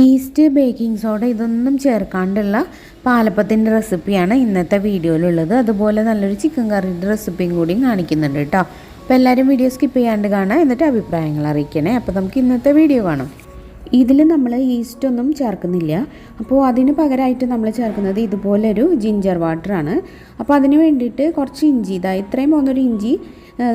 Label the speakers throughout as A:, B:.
A: East baking soda ഇതൊന്നും ചേർക്കാണ്ടുള്ള പാലപ്പത്തിന്റെ റെസിപ്പിയാണ് ഇന്നത്തെ വീഡിയോയിലുള്ളത്. അതുപോലെ നല്ലൊരു ചിക്കൻ കറിയുടെ റെസിപ്പിയും കൂടിയും കാണിക്കുന്നുണ്ട് കേട്ടോ. അപ്പോൾ എല്ലാവരും വീഡിയോ സ്കിപ്പ് ചെയ്യാണ്ട് കാണാം എന്നിട്ട് അഭിപ്രായങ്ങൾ അറിയിക്കണേ. അപ്പോൾ നമുക്ക് ഇന്നത്തെ വീഡിയോ കാണാം. ഇതിൽ നമ്മൾ ഈസ്റ്റ് ഒന്നും ചേർക്കുന്നില്ല. അപ്പോൾ അതിന് പകരമായിട്ട് നമ്മൾ ചേർക്കുന്നത് ഇതുപോലൊരു ജിഞ്ചർ വാട്ടറാണ് അപ്പോൾ അതിന് വേണ്ടിയിട്ട് കുറച്ച് ഇഞ്ചി ഇതാ ഇത്രയും പോകുന്നൊരു ഇഞ്ചി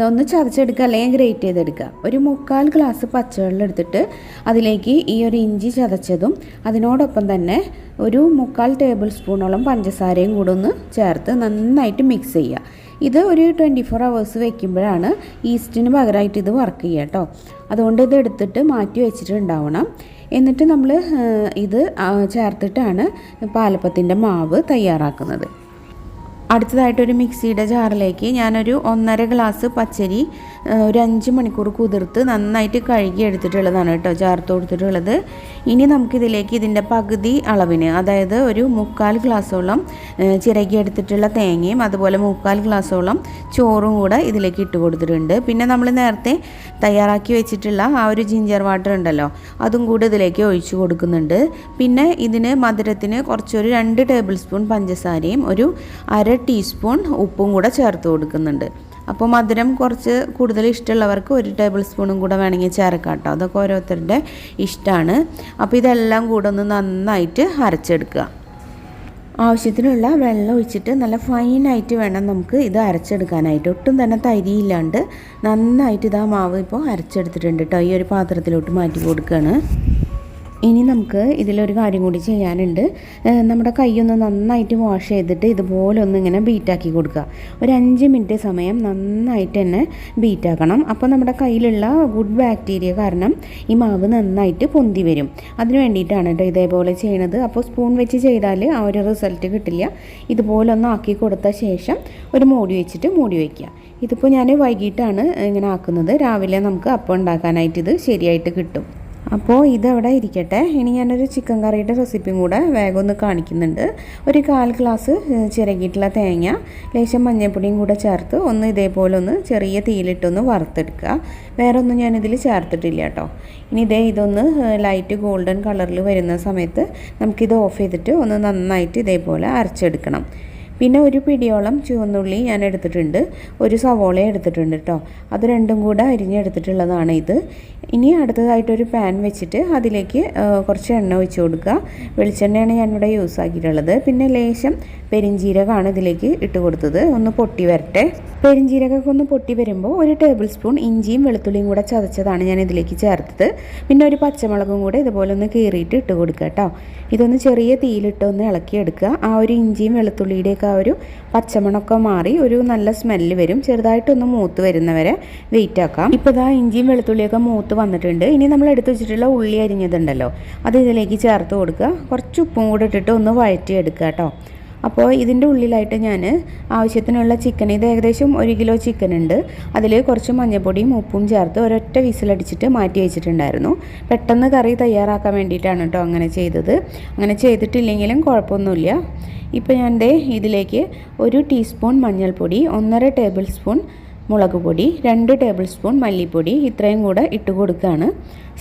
A: ഒന്ന് ചതച്ചെടുക്കുക അല്ലെങ്കിൽ ഗ്രേറ്റ് ചെയ്തെടുക്കുക. ഒരു മുക്കാൽ ഗ്ലാസ് പച്ചവെള്ളം എടുത്തിട്ട് അതിലേക്ക് ഈ ഒരു ഇഞ്ചി ചതച്ചതും അതിനോടൊപ്പം തന്നെ ഒരു മുക്കാൽ ടേബിൾ സ്പൂണോളം പഞ്ചസാരയും കൂടെ ഒന്ന് ചേർത്ത് നന്നായിട്ട് മിക്സ് ചെയ്യുക. ഇത് ഒരു ട്വന്റി ഫോർ അവേഴ്സ് വയ്ക്കുമ്പോഴാണ് ഈസ്റ്റിന് പകരമായിട്ട് ഇത് വർക്ക് ചെയ്യുക കേട്ടോ അതുകൊണ്ട് ഇത് എടുത്തിട്ട് മാറ്റി വെച്ചിട്ടുണ്ടാവണം. എന്നിട്ട് നമ്മൾ ഇത് ചേർത്തിട്ടാണ് പാലപ്പത്തിന്റെ മാവ് തയ്യാറാക്കുന്നത്. അടുത്തതായിട്ട് ഒരു മിക്സിയുടെ ജാറിലേക്ക് ഞാനൊരു ഒന്നര ഗ്ലാസ് പച്ചരി ഒരു അഞ്ച് മണിക്കൂർ കുതിർത്ത് നന്നായിട്ട് കഴുകി എടുത്തിട്ടുള്ളതാണ് കേട്ടോ ചേർത്ത് കൊടുത്തിട്ടുള്ളത് ഇനി നമുക്കിതിലേക്ക് ഇതിന്റെ പകുതി അളവിന് അതായത് ഒരു മുക്കാൽ ഗ്ലാസോളം ആ, ചിരകി എടുത്തിട്ടുള്ള തേങ്ങയും അതുപോലെ മുക്കാൽ ഗ്ലാസ്സോളം ചോറും കൂടെ ഇതിലേക്ക് ഇട്ട് കൊടുത്തിട്ടുണ്ട്. പിന്നെ നമ്മൾ നേരത്തെ തയ്യാറാക്കി വെച്ചിട്ടുള്ള ആ ഒരു ജിഞ്ചർ വാട്ടർ ഉണ്ടല്ലോ അതും കൂടെ ഇതിലേക്ക് ഒഴിച്ചു കൊടുക്കുന്നുണ്ട്. പിന്നെ ഇതിന് മധുരത്തിന് കുറച്ചൊരു രണ്ട് ടേബിൾ സ്പൂൺ പഞ്ചസാരയും ഒരു അര ടീസ്പൂൺ ഉപ്പും കൂടെ ചേർത്ത് കൊടുക്കുന്നുണ്ട്. അപ്പോൾ മധുരം കുറച്ച് കൂടുതൽ ഇഷ്ടമുള്ളവർക്ക് ഒരു ടേബിൾ സ്പൂണും കൂടെ വേണമെങ്കിൽ ചേർക്കാം കേട്ടോ. അതൊക്കെ ഓരോരുത്തരുടെ ഇഷ്ടമാണ്. അപ്പോൾ ഇതെല്ലാം കൂടെ ഒന്ന് നന്നായിട്ട് അരച്ചെടുക്കുക. ആവശ്യത്തിനുള്ള വെള്ളം ഒഴിച്ചിട്ട് നല്ല ഫൈനായിട്ട് വേണം നമുക്ക് ഇത് അരച്ചെടുക്കാനായിട്ട്. ഒട്ടും തന്നെ തരിയില്ലാണ്ട് നന്നായിട്ട് ഇതാ മാവ് ഇപ്പോൾ അരച്ചെടുത്തിട്ടുണ്ട് കേട്ടോ. ഈ ഒരു പാത്രത്തിലോട്ട് മാറ്റി കൊടുക്കുകയാണ്. ഇനി നമുക്ക് ഇതിലൊരു കാര്യം കൂടി ചെയ്യാനുണ്ട്. നമ്മുടെ കൈയൊന്ന് നന്നായിട്ട് വാഷ് ചെയ്തിട്ട് ഇതുപോലെ ഒന്ന് ഇങ്ങനെ ബീറ്റാക്കി കൊടുക്കുക. ഒരു അഞ്ച് മിനിറ്റ് സമയം നന്നായിട്ട് തന്നെ ബീറ്റാക്കണം അപ്പോൾ നമ്മുടെ കയ്യിലുള്ള ഗുഡ് ബാക്ടീരിയ കാരണം ഈ മാവ് നന്നായിട്ട് പൊന്തി വരും. അതിന് വേണ്ടിയിട്ടാണ് കേട്ടോ ഇതേപോലെ ചെയ്യണത്. അപ്പോൾ സ്പൂൺ വെച്ച് ചെയ്താൽ ആ ഒരു റിസൾട്ട് കിട്ടില്ല. ഇതുപോലെ ഒന്ന് ആക്കി കൊടുത്ത ശേഷം ഒരു മൂടി വെച്ചിട്ട് മൂടി വയ്ക്കുക ഇതിപ്പോൾ ഞാൻ വൈകിട്ടാണ് ഇങ്ങനെ ആക്കുന്നത്. രാവിലെ നമുക്ക് അപ്പം ഉണ്ടാക്കാനായിട്ട് ഇത് ശരിയായിട്ട് കിട്ടും. അപ്പോൾ ഇതവിടെ ഇരിക്കട്ടെ. ഇനി ഞാനൊരു ചിക്കൻ കറിയുടെ റെസിപ്പിയും കൂടെ വേഗം ഒന്ന് കാണിക്കുന്നുണ്ട്. ഒരു കാൽ ഗ്ലാസ് ചിരകിയിട്ടുള്ള തേങ്ങ ലേശം മഞ്ഞൾപ്പൊടിയും കൂടെ ചേർത്ത് ഒന്ന് ഇതേപോലെ ഒന്ന് ചെറിയ തീയിലിട്ടൊന്ന് വറുത്തെടുക്കുക. വേറെ ഒന്നും ഞാനിതിൽ ചേർത്തിട്ടില്ല കേട്ടോ. ഇനി ഇതേ ഇതൊന്ന് ലൈറ്റ് ഗോൾഡൻ കളറിൽ വരുന്ന സമയത്ത് നമുക്കിത് ഓഫ് ചെയ്തിട്ട് ഒന്ന് നന്നായിട്ട് ഇതേപോലെ അരച്ചെടുക്കണം. പിന്നെ ഒരു പിടിയോളം ചുവന്നുള്ളി ഞാൻ എടുത്തിട്ടുണ്ട്. ഒരു സവോള എടുത്തിട്ടുണ്ട് കേട്ടോ അത് രണ്ടും കൂടെ അരിഞ്ഞെടുത്തിട്ടുള്ളതാണ് ഇത്. ഇനി അടുത്തതായിട്ടൊരു പാൻ വെച്ചിട്ട് അതിലേക്ക് കുറച്ച് എണ്ണ ഒഴിച്ച് കൊടുക്കുക. വെളിച്ചെണ്ണയാണ് ഞാനിവിടെ യൂസ് ആക്കിയിട്ടുള്ളത്. പിന്നെ ലേശം പെരിഞ്ജീരകമാണ് ഇതിലേക്ക് ഇട്ട് കൊടുത്തത്. ഒന്ന് പൊട്ടി വരട്ടെ. പെരിഞ്ജീരകമൊക്കെ ഒന്ന് പൊട്ടി വരുമ്പോൾ ഒരു ടേബിൾ സ്പൂൺ ഇഞ്ചിയും വെളുത്തുള്ളിയും കൂടെ ചതച്ചതാണ് ഞാൻ ഇതിലേക്ക് ചേർത്തത്. പിന്നെ ഒരു പച്ചമുളകും കൂടെ ഇതുപോലെ ഒന്ന് കീറിയിട്ട് ഇട്ട് കൊടുക്കുക കേട്ടോ. ഇതൊന്ന് ചെറിയ തീയിലിട്ട് ഒന്ന് ഇളക്കിയെടുക്കുക ആ ഒരു ഇഞ്ചിയും വെളുത്തുള്ളിയുടെയൊക്കെ ആ ഒരു പച്ചമണമൊക്കെ മാറി ഒരു നല്ല സ്മെല്ല് വരും. ചെറുതായിട്ടൊന്ന് മൂത്ത് വരുന്നവരെ വെയിറ്റ് ആക്കാം. ഇപ്പോൾ ഇതാ ഇഞ്ചിയും വെളുത്തുള്ളിയൊക്കെ മൂത്ത് വന്നിട്ടുണ്ട്. ഇനി നമ്മൾ എടുത്ത് വെച്ചിട്ടുള്ള ഉള്ളി അരിഞ്ഞതുണ്ടല്ലോ അത് ഇതിലേക്ക് ചേർത്ത് കൊടുക്കുക. കുറച്ച് ഉപ്പും കൂടെ ഇട്ടിട്ട് ഒന്ന് വഴറ്റിയെടുക്കുക കേട്ടോ. അപ്പോൾ ഇതിന്റെ ഉള്ളിലായിട്ട് ഞാൻ ആവശ്യത്തിനുള്ള ചിക്കൻ ഇത് ഏകദേശം ഒരു കിലോ ചിക്കൻ ഉണ്ട്. അതിൽ കുറച്ച് മഞ്ഞൾപ്പൊടിയും ഉപ്പും ചേർത്ത് ഒരൊറ്റ വിസിലടിച്ചിട്ട് മാറ്റി വെച്ചിട്ടുണ്ടായിരുന്നു. പെട്ടെന്ന് കറി തയ്യാറാക്കാൻ വേണ്ടിയിട്ടാണ് കേട്ടോ അങ്ങനെ ചെയ്തത്. അങ്ങനെ ചെയ്തിട്ടില്ലെങ്കിലും കുഴപ്പമൊന്നുമില്ല. ഇപ്പോൾ ഞാൻ ദേ ഇതിലേക്ക് ഒരു ടീസ്പൂൺ മഞ്ഞൾപ്പൊടി ഒന്നര ടേബിൾ സ്പൂൺ മുളക് പൊടി രണ്ട് ടേബിൾ സ്പൂൺ മല്ലിപ്പൊടി ഇത്രയും കൂടെ ഇട്ട് കൊടുക്കുകയാണ്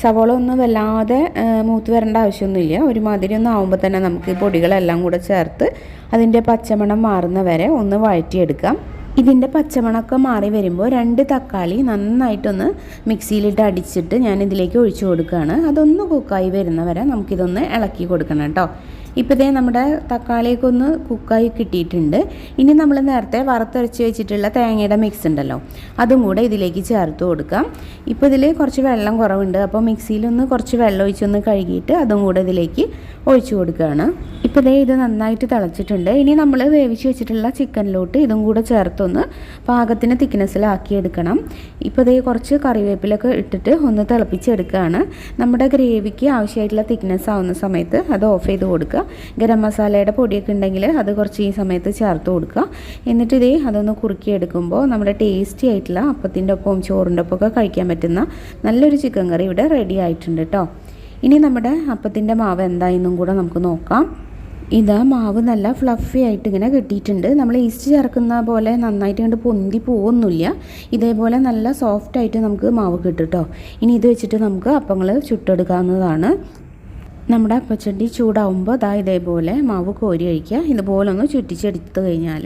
A: സവോള ഒന്നും വല്ലാതെ മൂത്ത് വരേണ്ട ആവശ്യമൊന്നുമില്ല. ഒരുമാതിരി ഒന്നും ആവുമ്പോൾ തന്നെ നമുക്ക് ഈ പൊടികളെല്ലാം കൂടെ ചേർത്ത് അതിന്റെ പച്ചമണം മാറുന്ന വരെ ഒന്ന് വഴറ്റിയെടുക്കാം. ഇതിന്റെ പച്ചമണമൊക്കെ മാറി വരുമ്പോൾ രണ്ട് തക്കാളി നന്നായിട്ടൊന്ന് മിക്സിയിലിട്ട് അടിച്ചിട്ട് ഞാൻ ഇതിലേക്ക് ഒഴിച്ചു കൊടുക്കുകയാണ്. അതൊന്ന് കുക്കായി വരുന്ന വരെ നമുക്കിതൊന്ന് ഇളക്കി കൊടുക്കണം കേട്ടോ. ഇപ്പോഴത്തെ നമ്മുടെ തക്കാളിയൊക്കെ ഒന്ന് കുക്കായി കിട്ടിയിട്ടുണ്ട്. ഇനി നമ്മൾ നേരത്തെ വറുത്തരച്ച് വെച്ചിട്ടുള്ള തേങ്ങയുടെ മിക്സ് ഉണ്ടല്ലോ അതും കൂടെ ഇതിലേക്ക് ചേർത്ത് കൊടുക്കാം. ഇപ്പോൾ ഇതിൽ കുറച്ച് വെള്ളം കുറവുണ്ട് അപ്പോൾ മിക്സിയിലൊന്ന് കുറച്ച് വെള്ളം ഒഴിച്ചൊന്ന് കഴുകിയിട്ട് അതും കൂടെ ഇതിലേക്ക് ഒഴിച്ചു കൊടുക്കുകയാണ്. ഇപ്പോൾ ഇതേ ഇത് നന്നായിട്ട് തിളച്ചിട്ടുണ്ട്. ഇനി നമ്മൾ വേവിച്ച് വെച്ചിട്ടുള്ള ചിക്കനിലോട്ട് ഇതും കൂടെ ചേർത്തൊന്ന് പാകത്തിന് തിക്നെസ്സിലാക്കി എടുക്കണം. ഇപ്പോൾ ഇതേ കുറച്ച് കറിവേപ്പിലൊക്കെ ഇട്ടിട്ട് ഒന്ന് തിളപ്പിച്ചെടുക്കുകയാണ്. നമ്മുടെ ഗ്രേവിക്ക് ആവശ്യമായിട്ടുള്ള തിക്നെസ് ആവുന്ന സമയത്ത് അത് ഓഫ് ചെയ്ത് കൊടുക്കുക. ഗരം മസാലയുടെ പൊടിയൊക്കെ ഉണ്ടെങ്കിൽ അത് കുറച്ച് ഈ സമയത്ത് ചേർത്ത് കൊടുക്കുക. എന്നിട്ട് ഇതേ അതൊന്ന് കുറുക്കിയെടുക്കുമ്പോൾ നമ്മുടെ ടേസ്റ്റി ആയിട്ടുള്ള അപ്പത്തിന്റെ ഒപ്പവും ചോറിന്റെ ഒപ്പമൊക്കെ കഴിക്കാൻ പറ്റുന്ന നല്ലൊരു ചിക്കൻ കറി ഇവിടെ റെഡി ആയിട്ടുണ്ട് കേട്ടോ ഇനി നമ്മുടെ അപ്പത്തിന്റെ മാവ് എന്തായെന്നും കൂടെ നമുക്ക് നോക്കാം. ഇതാ മാവ് നല്ല ഫ്ലഫി ആയിട്ട് ഇങ്ങനെ കിട്ടിയിട്ടുണ്ട്. നമ്മൾ ഈസ്റ്റ് ചേർക്കുന്ന പോലെ നന്നായിട്ട് കണ്ട് പൊന്തി പോകുന്നില്ല ഇതേപോലെ നല്ല സോഫ്റ്റ് ആയിട്ട് നമുക്ക് മാവ് കിട്ടും കേട്ടോ ഇനി ഇത് വെച്ചിട്ട് നമുക്ക് അപ്പങ്ങൾ ചുട്ടെടുക്കാവുന്നതാണ്. നമ്മുടെ അപ്പച്ചട്ടി ചൂടാവുമ്പോൾ അതാ ഇതേപോലെ മാവ് കോരി കഴിക്കുക ഇതുപോലെ ഒന്ന് ചുറ്റിച്ചെടുത്ത് കഴിഞ്ഞാൽ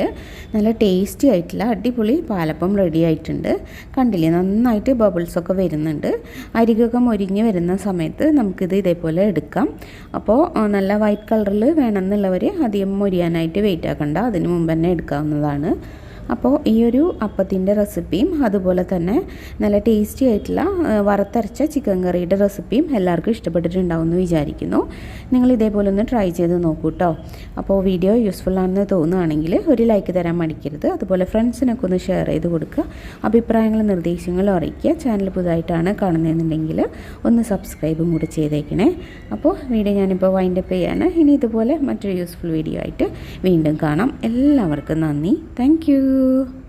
A: നല്ല ടേസ്റ്റി ആയിട്ടുള്ള അടിപൊളി പാലപ്പം റെഡി ആയിട്ടുണ്ട്. കണ്ടില്ലേ? നന്നായിട്ട് ബബിൾസൊക്കെ വരുന്നുണ്ട്. അരികൊക്കെ മൊരിഞ്ഞ് വരുന്ന സമയത്ത് നമുക്കിത് ഇതേപോലെ എടുക്കാം. അപ്പോൾ നല്ല വൈറ്റ് കളറിൽ വേണമെന്നുള്ളവർ അധികം മൊരിയാനായിട്ട് വെയിറ്റ് ആക്കണ്ട. അതിന് മുമ്പ് തന്നെ എടുക്കാവുന്നതാണ്. അപ്പോൾ ഈ ഒരു അപ്പത്തിന്റെ റെസിപ്പിയും അതുപോലെ തന്നെ നല്ല ടേസ്റ്റി ആയിട്ടുള്ള വറുത്തരച്ച ചിക്കൻ കറിയുടെ റെസിപ്പിയും എല്ലാവർക്കും ഇഷ്ടപ്പെട്ടിട്ടുണ്ടാവും എന്ന് വിചാരിക്കുന്നു. നിങ്ങൾ ഇതേപോലെ ഒന്ന് ട്രൈ ചെയ്ത് നോക്കൂ കേട്ടോ അപ്പോൾ വീഡിയോ യൂസ്ഫുൾ ആണെന്ന് തോന്നുകയാണെങ്കിൽ ഒരു ലൈക്ക് തരാൻ മടിക്കരുത്. അതുപോലെ ഫ്രണ്ട്സിനൊക്കെ ഒന്ന് ഷെയർ ചെയ്ത് കൊടുക്കുക. അഭിപ്രായങ്ങളും നിർദ്ദേശങ്ങളും അറിയിക്കുക. ചാനൽ പുതുതായിട്ടാണ് കാണുന്നതെന്നുണ്ടെങ്കിൽ ഒന്ന് സബ്സ്ക്രൈബും കൂടി ചെയ്തേക്കണേ. അപ്പോൾ വീഡിയോ ഞാനിപ്പോൾ വൈൻഡപ്പ് ചെയ്യാണ്. ഇനി ഇതുപോലെ മറ്റൊരു യൂസ്ഫുൾ വീഡിയോ ആയിട്ട് വീണ്ടും കാണാം. എല്ലാവർക്കും നന്ദി. Thank you.